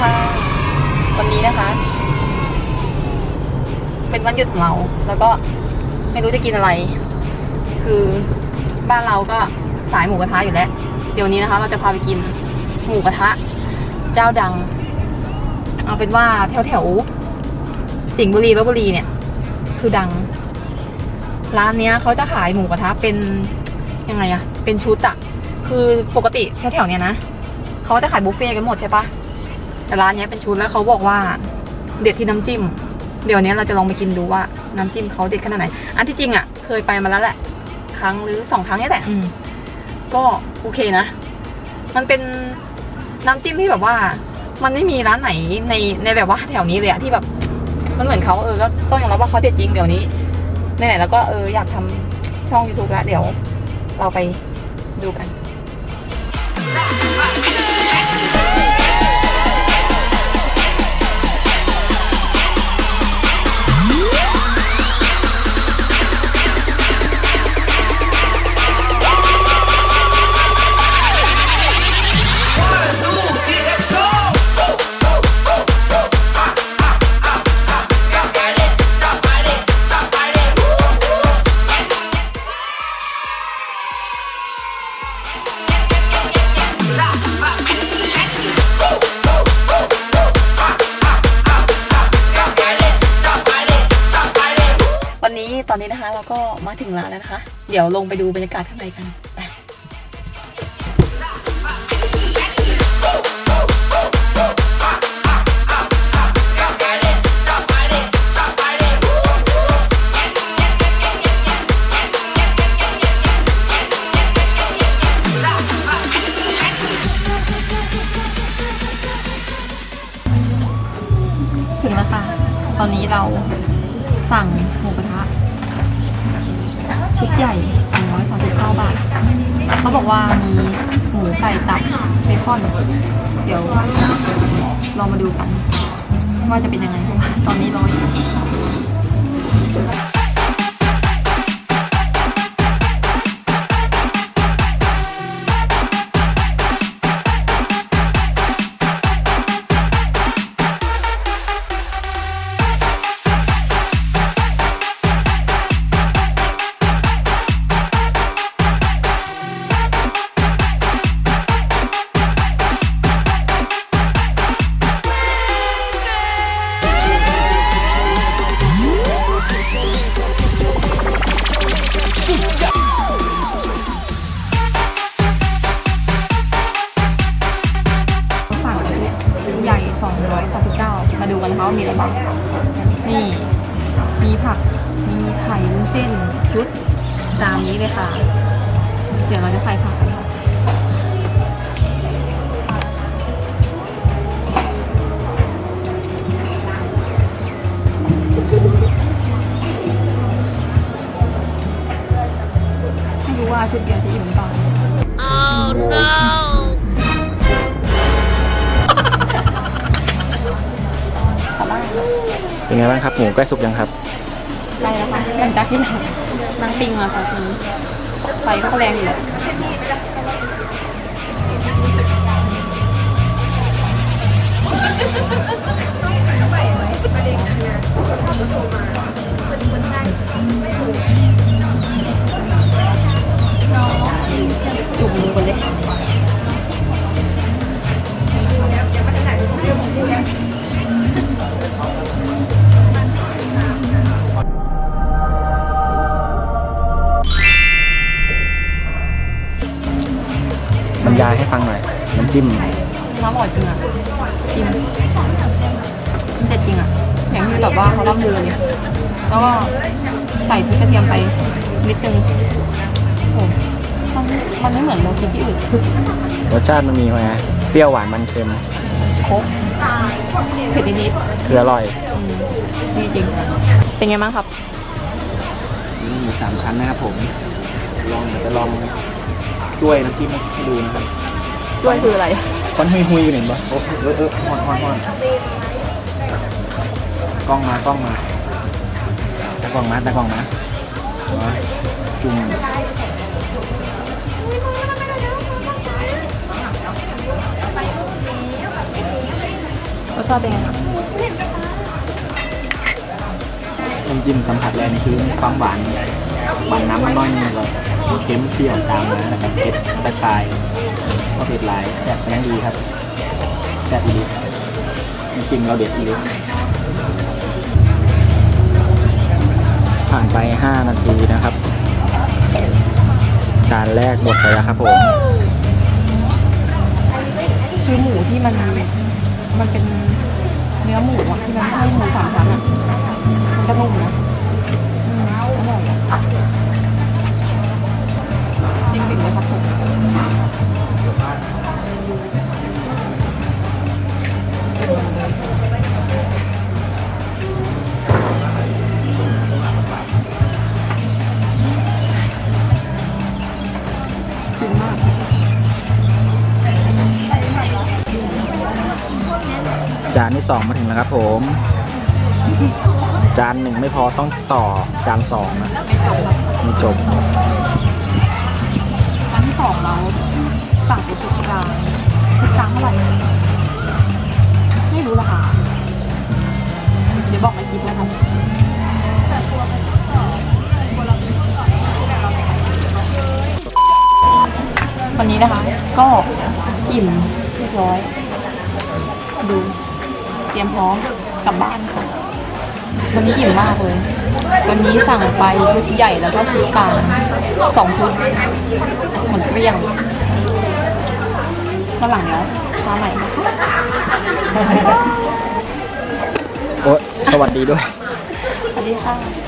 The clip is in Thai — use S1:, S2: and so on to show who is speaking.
S1: ค่ะ วันนี้นะคะ เป็นวันหยุดของเรา แล้วก็ไม่รู้จะกินอะไร คือบ้านเราก็สายหมูกระทะอยู่แล้ว เดี๋ยวนี้นะคะ เราจะพาไปกินหมูกระทะ เจ้าดัง เอาเป็นว่าแถวแถวสิงห์บุรีลบบุรีเนี่ย คือดัง ร้านเนี้ยเขาจะขายหมูกระทะเป็นยังไงอะเป็นชุดอะคือปกติแถวๆเนี้ยนะเขาจะขายบุฟเฟ่ต์กันหมดใช่ปะ แต่ร้านเนี้ยเป็นชุดแล้วเขาบอกว่าเด็ดที่น้ำจิ้ม เดี๋ยวนี้เราจะลองไปกินดูว่าน้ำจิ้มเขาเด็ดขนาดไหน อันที่จริงอะเคยไปมาแล้วแหละ ครั้งหรือสองครั้งนี่แหละอืมก็โอเคนะ มันเป็นน้ำจิ้มที่แบบว่า มันไม่มีร้านไหนในในแบบว่าแถวนี้เลยอะที่แบบ มันเหมือนเขาเออก็ต้องยอมรับว่าเขาเด็ดจริงเดี๋ยวนี้ไหนๆแล้วก็เอออยากทำช่อง YouTube แล้วเดี๋ยว เราไปดูกัน วันนี้ตอนนี้นะคะเราก็มาถึงร้านแล้วนะคะ เดี๋ยวลงไปดูบรรยากาศข้างในกัน เราสั่งหมูกระทะชุดใหญ่239บาท เขาบอกว่ามีหมูไก่ตับเบคอน เดี๋ยวลองมาดูกัน ว่าจะเป็นยังไงเพราะว่าตอนนี้ร้อย มีผัก มีไข่วุ้นเส้นชุดตามนี้เลยค่ะ เดี๋ยวเราจะใส่ผักกันค่ะไม่รู้ว่าชุดเดียวจะอิ่มหรือเปล่า
S2: เป็นไงบ้างครับหมูใกล้สุกยังครับ
S1: ได้แล้วค่ะหลันดักที่ไหนนังปิ้งมาค่ะคุณไฟก็แรงอยู่แล้ว
S2: ฟังหน่อยน้ำจิ้ม
S1: น้ำอร่อยจริงอะจริงมันเด็ดจริงอะอย่างที่แบบว่าเขาล่ำลือเลยแล้วก็ใส่พริกกระเทียมไปนิดนึงโอ้มันมันไม่เหมือนเรากินที่อื่น
S2: รสชาติมันมีไงเปรี้ยวหวานมันเค็ม
S1: ครบเผ็ดนิด
S2: คืออร่อย
S1: ๆอืมดีจริง เป็นไงบ้างครับ
S2: มีหมูสามชั้นนะครับผม ลองเดี๋ยวจะลองช่วยน้ำจิ้มให้ดูนะครับ
S1: ด้วยคืออะไร
S2: ก้อนหุยหุยๆอยู่เห็นปะโอ้เออเออฮอนฮอนฮอนกล้องมากล้องมาตากล้องมาตากล้องมาเอาจุ่ม
S1: รสชาติเป็นไงคะ
S2: น้ำจิ้มสัมผัสแรกนี่คือความหวานหวานน้ำมันน้อยนึงเลยมีเค็มเปรี้ยวตามมาแล้วก็เผ็ดตะไคร้ ก็เผ็ดหลายแซ่บยังดีครับแซ่บอีกน้ำจิ้มเราเด็ดอีกผ่านไป 5 นาทีนะครับจานแรกหมดไปแล้วครับผม
S1: คือหมูที่มันมันเป็นเนื้อหมูอะที่มันไม่ใช่หมูสามชั้นอะมันก็นุ่มนะ
S2: สองมาถึงแล้วครับผม จานหนึ่งไม่พอต้องต่อจานสองนะ
S1: ไม่จบครับ
S2: มีจบ
S1: อันที่สองเราสั่งเป็นชุดกลางชุดกลางเท่าไหร่ไม่รู้ราคาเดี๋ยวบอกในคลิปนะครับวันนี้นะคะ ก็อิ่มเรียบร้อยดู รียมพร้อมกลับบ้านค่ะ วันนี้อิ่มมากเลย วันนี้สั่งไปชุดใหญ่แล้วก็ชุดกลางสองชุดเหมือนเกลี้ยงวันหลังเนี้ยมาใหม่นะคะ
S2: โอ้ยสวัสดีด้วย
S1: สวัสดีค่ะ